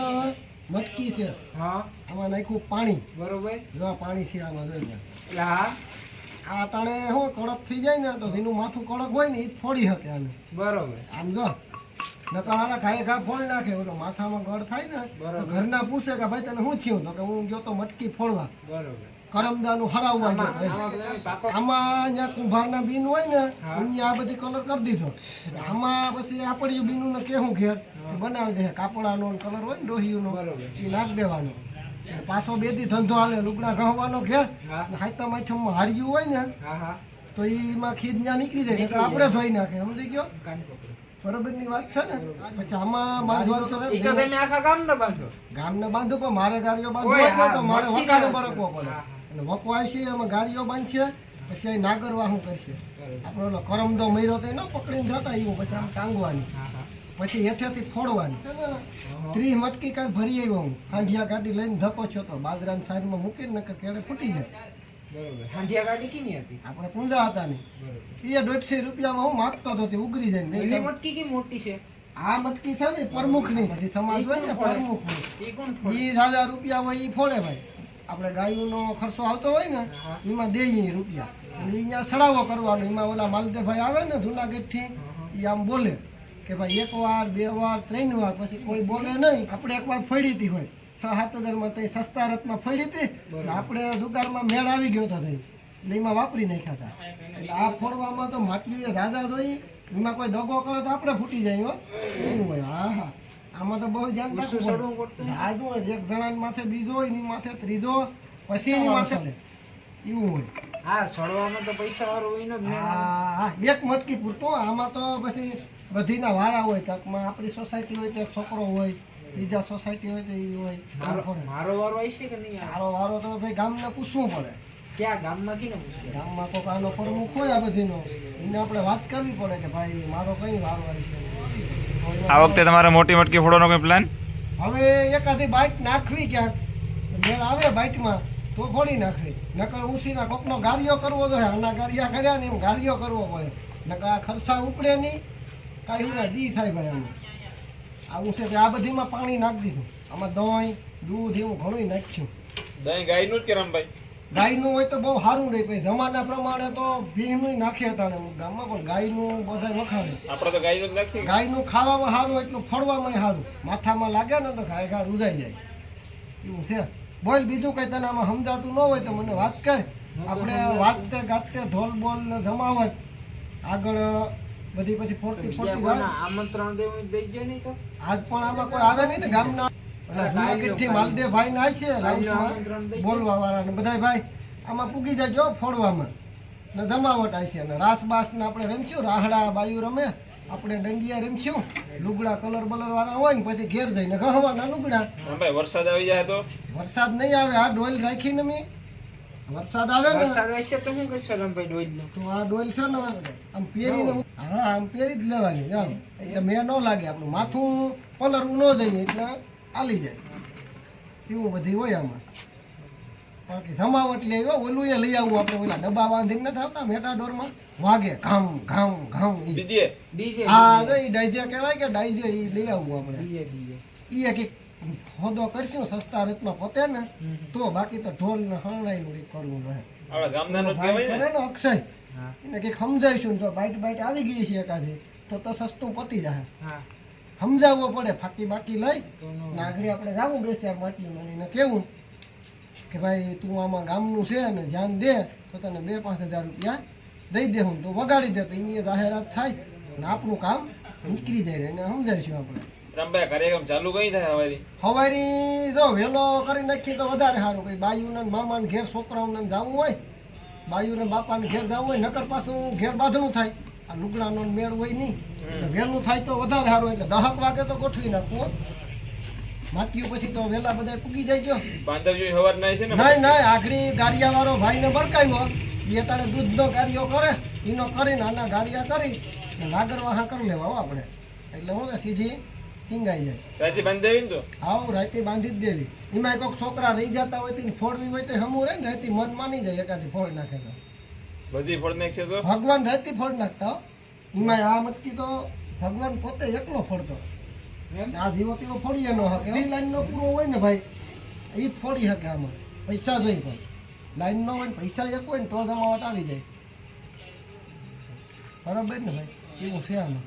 આમાં મટકી છે. હા. આમાં નાખ્યું પાણી. બરોબર. જો પાણી છે આમાં જોઈ એટલે હા. આ ટાણે હું કડક થઈ જાય ને તો એનું માથું કડક હોય ને એ ફોડી શકે આને. બરોબર. આમ જો. નકારા ખાય ખા ફોડ નાખે. ઓલો માથામાં ગળ થાય ને ઘરના પૂછે કે ભાઈ તને શું થયું? તો કે હું ગયો તો મટકી ફોડવા. કરમદાનું હરાવવા ગયો. આમાં અહીંયા કુંભારના બીન હોય ને અહીંયા આ બધી કલર કરી દીધો. આમાં પછી આપણી બીનું ને કેવું ઘેર. બનાવી દે. કાપડાનો કલર હોય ને ડોહીનો એ નાખ દેવાનો. પાછો બે દી ધંધો હાલે લુગડા ઘવાનો ઘેર. હા. હાઈતા માછમમાં હાર્યું હોય ને તો એમાં ખીદ ત્યાં નીકળી જાય. આપણે ધોઈ નાખે. સમજી ગયો. બરોબરની વાત છે ને? પછી આમાં બાંધવાનું તો ઈ તો તમે આખા ગામને બાંધો. ગામને બાંધો પણ મારે ગાડીઓ બાંધવો તો મારે વકાનો બરકવો પડે. અને એટલે વકવા એમાં ગાડીઓ બાંધશે પછી અહીં નાગર વાહું કરશે? આપણો ઓલો કરમદો મર્યો તો ન પકડીને જતા એવું પછી આમ ટાંગવાની. પછી હેઠેથી ફોડવાની. છે ને? ત્રીસ મટકી કાંઈ ભરી આવ્યો હું. ખાંઢિયા ગાડી લઈને ધકો છો તો બાજરાની સાઈડમાં મૂકીને નકર કેળે ફૂટી જાય. આપણે પૂંજા હતા ને. એ દોઢસો રૂપિયામાં હું માગતો હતો તે ઉગરી જાય મટકી કે મોટી છે? આ મટકી છે ને પ્રમુખની પછી સમાજ હોય ને કોણ હજાર રૂપિયા હોય એ ફોડે ભાઈ. આપણે ગાયોનો ખર્ચો આવતો હોય ને એમાં દઈએ રૂપિયા. એટલે અહીંયા સડાવો કરવાનો એમાં ઓલા માલદેભાઈ આવે ને જુનાગઢથી એ આમ બોલે કે ભાઈ એક વાર બે વાર ત્રણ વાર પછી કોઈ બોલે નહીં. આપણે એકવાર વાર હતી હોય. છ સાત હજારમાં તે સસ્તા રથમાં ફળી હતી આપણે જુગારમાં મેળ આવી ગયો હતો એટલે એમાં વાપરી નાખ્યા હતા. એટલે આ ફોડવામાં તો માટલી રાજા જોઈ એમાં કોઈ દગો કરે તો આપણે ફૂટી જાય હો. એવું હોય. હા હા આમાં તો બહુ ધ્યાન રાખવું રાજુ હોય એક જણા માથે બીજો એની માથે ત્રીજો પછી એની માથે એવું હોય. હા સડવામાં તો પૈસા વાળું હોય ને એક મટકી પૂરતો. આમાં તો પછી બધીના વારા હોય. તકમાં આપણી સોસાયટી હોય તો એક છોકરો હોય. બીજા સોસાયટી હોય તો એ હોય મારો વારો વારો આવશે કે નહીં મારો વારો તો ભાઈ ગામને પૂછવું પડે. ક્યાં? ગામમાં કીને પૂછવું ગામમાં તો આનો પ્રમુખ હોય આ બધીનો. એને આપણે વાત કરવી પડે કે ભાઈ મારો કઈ વારો આવી આ વખતે તમારે મોટી મટકી ફોડવાનો કોઈ પ્લાન હવે એકાદી બાઇક નાખવી ક્યાંક. મેળ આવે બાઇકમાં તો ફોડી નાખવી. નકર ઉસીના કોકનો ગાડીઓ કરવો જોઈએ આના ગાડિયા કર્યા ને એમ ગાડીઓ કરવો પડે. નકર આ ખર્ચા ઉપડે નહીં. કાંઈ ના દી થાય ભાઈ આમાં. આવું છે કે આ બધીમાં પાણી નાખી દીધું. આમાં દહીં દૂધ એવું ઘણું નાખ્યું. દહીં ગાયનું જ કે રામભાઈ? ગાયનું હોય તો બહુ સારું રહે પછી જમાના પ્રમાણે તો ભીનું નાખે અટાણે ગામમાં પણ ગાયનું બધા વખાણે. આપણે તો ગાયનું જ નાખીએ. ગાયનું ખાવામાં સારું એટલું ફળવામાં સારું. માથામાં લાગે ને તો ગાય ઘા રૂજાઈ જાય. એવું છે. બોલ બીજું કઈ તને આમાં સમજાતું ન હોય તો મને વાત કહે આપણે વાગતે ગાતે ઢોલ બોલ ને જમાવટ. આગળ બધી પછી ફોડતી ફોડતી જાય આમંત્રણ દેવું દઈ જાય નહીં તો. આજ પણ આમાં કોઈ આવે નહીં ને ગામના? ઓલા જુનાગઢથી માલદેવ ભાઈ ના છે. બોલવા વાળા ને બધા ભાઈ આમાં પૂગી જાય ફોડવામાં. ને જમાવટ આવી છે. અને રાસ બાસ ને આપણે રમશું રાહડા બાયુ રમે આપણે દંડિયા રમશું. લુગડા કલર બલર વાળા હોય ને પછી ઘેર જઈને ગહવાના લુગડા. વરસાદ આવી જાય તો? વરસાદ નહીં આવે આ ડોલ રાખીને મેં. વરસાદ આવે ને? વરસાદ આવશે તો શું કરશો રમભાઈ ડોઈલનું? તો આ ડોલ છે ને આમ પહેરીને હા આમ પહેરી જ લેવાની જાઓ એટલે મેં ન લાગે આપણું માથું પલરવું ન જઈએ એટલે આલી જાય. એવું બધી હોય આમાં. બાકી જમાવટ લઈ આવ્યો ઓલું એ લઈ આવવું આપણે ઓલા ડબ્બા બાંધીને નથી આવતા મેટાડોરમાં? વાગે ઘામ ઘામ ઘામ ડીજે. હા તો ઈ ડાઈજે કહેવાય કે ડાઈજે એ લઈ આવવું આપણે. DJ DJ. ઈ કે હોદો કરશું સસ્તા રીતમાં પતે ને તો બાકી તો ઢોલ ને હરણાઈનું નું. કરવું ને અક્ષય. એને કંઈક સમજાવીશું જો બાઈટ બાઈટ આવી ગઈ છે એકાદી. તો તો સસ્તું પતી જાય. સમજાવવો પડે ફાકી બાકી લઈ. તો નો નાગરી આપણે જાવું બેસ્યા માટી મળીને કેવું? કે ભાઈ તું આમાં ગામનું છે ને ધ્યાન દે તો તને બે પાંચ હજાર રૂપિયા દઈ દે હું. તો વગાડી દે તો એની જાહેરાત થાય. ને આપણું કામ નીકળી જાય એને સમજાવીશું આપણે. રામભાઈ કાર્યક્રમ ચાલુ કઈ થાય હવારી? હવારી જો વહેલો કરી નાખીએ તો વધારે સારું. ભાઈ બાયુને મામાને ઘેર છોકરાઓને જવું હોય બાયુને બાપાને ઘેર જવું હોય નકર પાછું ઘેર બાંધણું થાય. આ લુગડાનો મેળ હોય નહીં. વહેલું થાય તો વધારે સારું. એટલે દહક વાગે તો ગોઠવી નાખવું માટીઓ પછી તો વેલા બધા પૂગી જાય ગયો. બાંધવજી હવાર ના છે ને? નહીં નહીં આગળી ગારિયા વાળો ભાઈને બળકાવ્યો એ તારે દૂધનો ગારિયો કરે એનો કરીને આના ગારિયા કરી લાગર વાહા કરી લેવા આપણે. એટલે હું સીધી ટીંગાઈ જાય. રાતે બાંધી દેવી તો? આવું રાતે બાંધી જ દેવી. એમાં કોઈક છોકરા રહી જતા હોય તો ફોડવી હોય તો હમું રહે ને રાતે મન માની જાય એકાદી ફોડ નાખે તો. બધી ફળ નાખશે તો? ભગવાન રાતે ફોડ નાખતા હો. એમાં આ મટકી તો ભગવાન પોતે એકલો ફોડતો. આ જીવો તેવો ફોડીએ ન હકે. એ લાઈનનો પૂરો હોય ને ભાઈ એ જ ફોડી શકે આમાં. પૈસા જોઈ ભાઈ લાઈન ન હોય ને પૈસા એક હોય ને તો જમાવટ આવી જાય. બરાબર ને ભાઈ? એવું છે આમાં.